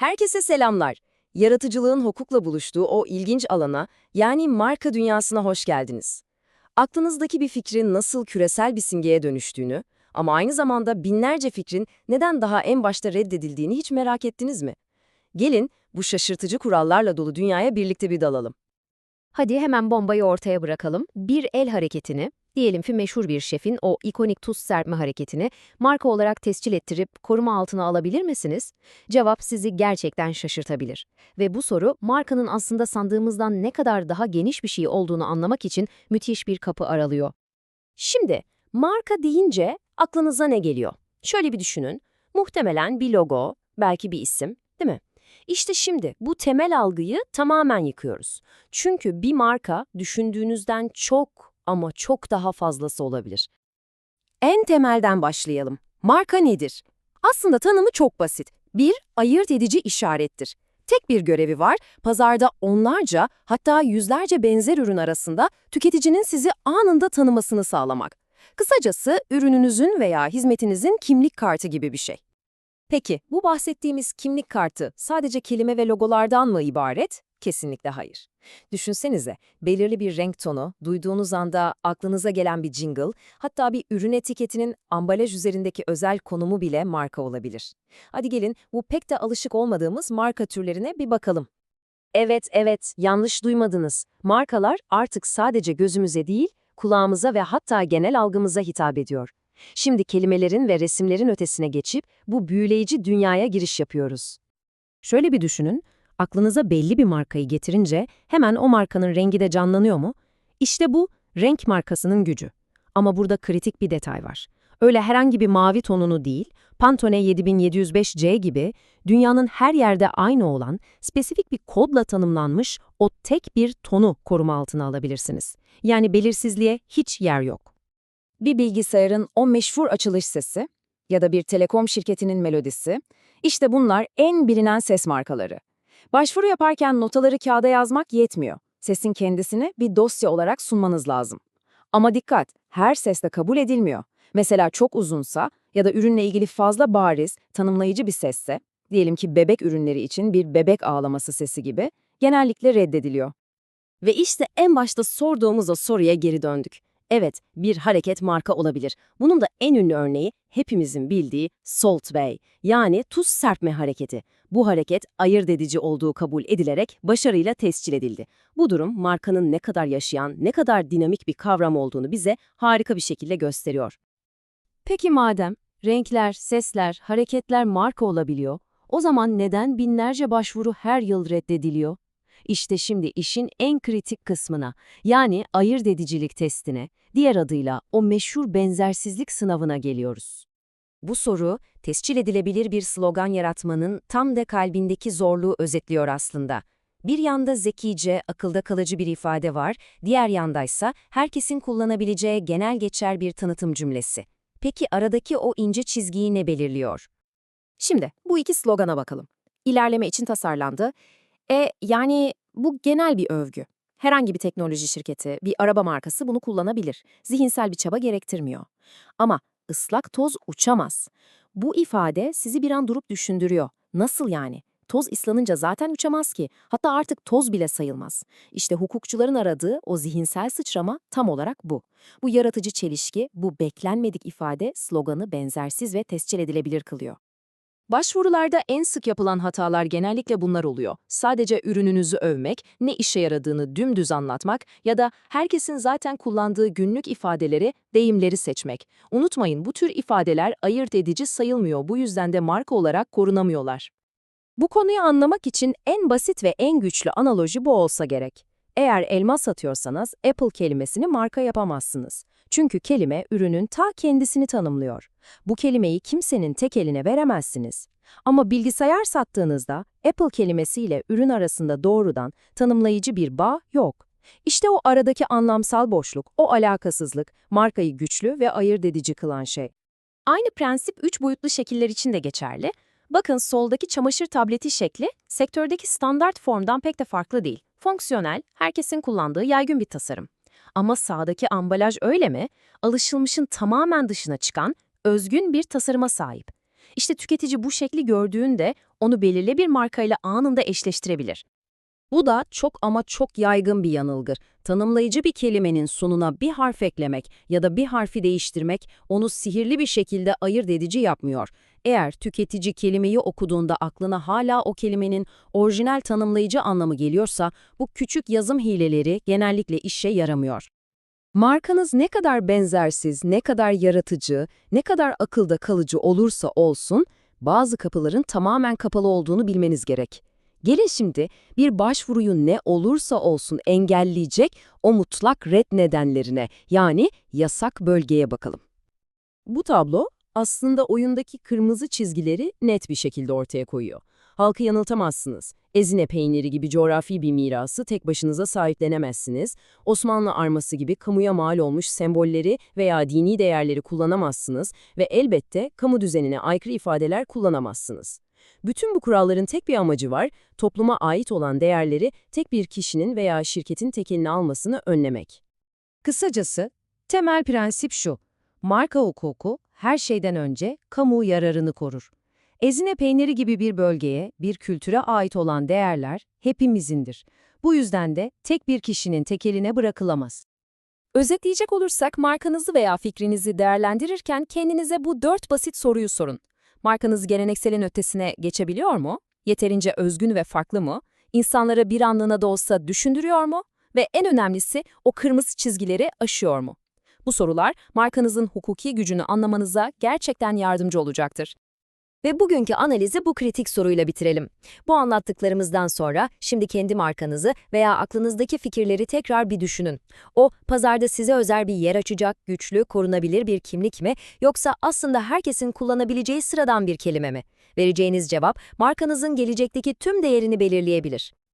Herkese selamlar. Yaratıcılığın hukukla buluştuğu o ilginç alana, yani marka dünyasına hoş geldiniz. Aklınızdaki bir fikrin nasıl küresel bir simgeye dönüştüğünü ama aynı zamanda binlerce fikrin neden daha en başta reddedildiğini hiç merak ettiniz mi? Gelin bu şaşırtıcı kurallarla dolu dünyaya birlikte bir dalalım. Hadi hemen bombayı ortaya bırakalım. Bir el hareketini, diyelim ki meşhur bir şefin o ikonik tuz serpme hareketini marka olarak tescil ettirip koruma altına alabilir misiniz? Cevap sizi gerçekten şaşırtabilir. Ve bu soru markanın aslında sandığımızdan ne kadar daha geniş bir şey olduğunu anlamak için müthiş bir kapı aralıyor. Şimdi marka deyince aklınıza ne geliyor? Şöyle bir düşünün. Muhtemelen bir logo, belki bir isim, değil mi? İşte şimdi bu temel algıyı tamamen yıkıyoruz. Çünkü bir marka düşündüğünüzden çok ama çok daha fazlası olabilir. En temelden başlayalım. Marka nedir? Aslında tanımı çok basit. Bir, ayırt edici işarettir. Tek bir görevi var, pazarda onlarca hatta yüzlerce benzer ürün arasında tüketicinin sizi anında tanımasını sağlamak. Kısacası ürününüzün veya hizmetinizin kimlik kartı gibi bir şey. Peki, bu bahsettiğimiz kimlik kartı sadece kelime ve logolardan mı ibaret? Kesinlikle hayır. Düşünsenize, belirli bir renk tonu, duyduğunuz anda aklınıza gelen bir jingle, hatta bir ürün etiketinin ambalaj üzerindeki özel konumu bile marka olabilir. Hadi gelin bu pek de alışık olmadığımız marka türlerine bir bakalım. Evet, evet, yanlış duymadınız. Markalar artık sadece gözümüze değil, kulağımıza ve hatta genel algımıza hitap ediyor. Şimdi kelimelerin ve resimlerin ötesine geçip bu büyüleyici dünyaya giriş yapıyoruz. Şöyle bir düşünün, aklınıza belli bir markayı getirince hemen o markanın rengi de canlanıyor mu? İşte bu renk markasının gücü. Ama burada kritik bir detay var. Öyle herhangi bir mavi tonunu değil, Pantone 7705C gibi dünyanın her yerde aynı olan, spesifik bir kodla tanımlanmış o tek bir tonu koruma altına alabilirsiniz. Yani belirsizliğe hiç yer yok. Bir bilgisayarın o meşhur açılış sesi ya da bir telekom şirketinin melodisi, işte bunlar en bilinen ses markaları. Başvuru yaparken notaları kağıda yazmak yetmiyor. Sesin kendisini bir dosya olarak sunmanız lazım. Ama dikkat, her ses de kabul edilmiyor. Mesela çok uzunsa ya da ürünle ilgili fazla bariz, tanımlayıcı bir sesse, diyelim ki bebek ürünleri için bir bebek ağlaması sesi gibi, genellikle reddediliyor. Ve işte en başta sorduğumuz o soruya geri döndük. Evet, bir hareket marka olabilir. Bunun da en ünlü örneği hepimizin bildiği Salt Bay, yani tuz serpme hareketi. Bu hareket ayırt edici olduğu kabul edilerek başarıyla tescil edildi. Bu durum markanın ne kadar yaşayan, ne kadar dinamik bir kavram olduğunu bize harika bir şekilde gösteriyor. Peki madem renkler, sesler, hareketler marka olabiliyor, o zaman neden binlerce başvuru her yıl reddediliyor? İşte şimdi işin en kritik kısmına, yani ayırt edicilik testine, diğer adıyla o meşhur benzersizlik sınavına geliyoruz. Bu soru, tescil edilebilir bir slogan yaratmanın tam da kalbindeki zorluğu özetliyor aslında. Bir yanda zekice, akılda kalıcı bir ifade var, diğer yandaysa herkesin kullanabileceği genel geçer bir tanıtım cümlesi. Peki aradaki o ince çizgiyi ne belirliyor? Şimdi bu iki slogana bakalım. İlerleme için tasarlandı. E yani bu genel bir övgü. Herhangi bir teknoloji şirketi, bir araba markası bunu kullanabilir. Zihinsel bir çaba gerektirmiyor. Ama ıslak toz uçamaz. Bu ifade sizi bir an durup düşündürüyor. Nasıl yani? Toz ıslanınca zaten uçamaz ki. Hatta artık toz bile sayılmaz. İşte hukukçuların aradığı o zihinsel sıçrama tam olarak bu. Bu yaratıcı çelişki, bu beklenmedik ifade sloganı benzersiz ve tescil edilebilir kılıyor. Başvurularda en sık yapılan hatalar genellikle bunlar oluyor. Sadece ürününüzü övmek, ne işe yaradığını dümdüz anlatmak ya da herkesin zaten kullandığı günlük ifadeleri, deyimleri seçmek. Unutmayın bu tür ifadeler ayırt edici sayılmıyor, bu yüzden de marka olarak korunamıyorlar. Bu konuyu anlamak için en basit ve en güçlü analoji bu olsa gerek. Eğer elma satıyorsanız Apple kelimesini marka yapamazsınız. Çünkü kelime ürünün ta kendisini tanımlıyor. Bu kelimeyi kimsenin tek eline veremezsiniz. Ama bilgisayar sattığınızda Apple kelimesiyle ürün arasında doğrudan tanımlayıcı bir bağ yok. İşte o aradaki anlamsal boşluk, o alakasızlık, markayı güçlü ve ayırt edici kılan şey. Aynı prensip üç boyutlu şekiller için de geçerli. Bakın soldaki çamaşır tableti şekli, sektördeki standart formdan pek de farklı değil. Fonksiyonel, herkesin kullandığı yaygın bir tasarım. Ama sağdaki ambalaj öyle mi? Alışılmışın tamamen dışına çıkan, özgün bir tasarıma sahip. İşte tüketici bu şekli gördüğünde onu belirli bir markayla anında eşleştirebilir. Bu da çok ama çok yaygın bir yanılgır. Tanımlayıcı bir kelimenin sonuna bir harf eklemek ya da bir harfi değiştirmek onu sihirli bir şekilde ayırt edici yapmıyor. Eğer tüketici kelimeyi okuduğunda aklına hala o kelimenin orijinal tanımlayıcı anlamı geliyorsa bu küçük yazım hileleri genellikle işe yaramıyor. Markanız ne kadar benzersiz, ne kadar yaratıcı, ne kadar akılda kalıcı olursa olsun bazı kapıların tamamen kapalı olduğunu bilmeniz gerek. Gelin şimdi bir başvuruyu ne olursa olsun engelleyecek o mutlak red nedenlerine yani yasak bölgeye bakalım. Bu tablo aslında oyundaki kırmızı çizgileri net bir şekilde ortaya koyuyor. Halkı yanıltamazsınız. Ezine peyniri gibi coğrafi bir mirası tek başınıza sahiplenemezsiniz. Osmanlı arması gibi kamuya mal olmuş sembolleri veya dini değerleri kullanamazsınız ve elbette kamu düzenine aykırı ifadeler kullanamazsınız. Bütün bu kuralların tek bir amacı var, topluma ait olan değerleri tek bir kişinin veya şirketin tekelini almasını önlemek. Kısacası, temel prensip şu. Marka hukuku her şeyden önce kamu yararını korur. Ezine peyniri gibi bir bölgeye, bir kültüre ait olan değerler hepimizindir. Bu yüzden de tek bir kişinin tekeline bırakılamaz. Özetleyecek olursak markanızı veya fikrinizi değerlendirirken kendinize bu dört basit soruyu sorun. Markanız gelenekselin ötesine geçebiliyor mu? Yeterince özgün ve farklı mı? İnsanları bir anlığına da olsa düşündürüyor mu? Ve en önemlisi o kırmızı çizgileri aşıyor mu? Bu sorular markanızın hukuki gücünü anlamanıza gerçekten yardımcı olacaktır. Ve bugünkü analizi bu kritik soruyla bitirelim. Bu anlattıklarımızdan sonra şimdi kendi markanızı veya aklınızdaki fikirleri tekrar bir düşünün. O, pazarda size özel bir yer açacak, güçlü, korunabilir bir kimlik mi, yoksa aslında herkesin kullanabileceği sıradan bir kelime mi? Vereceğiniz cevap, markanızın gelecekteki tüm değerini belirleyebilir.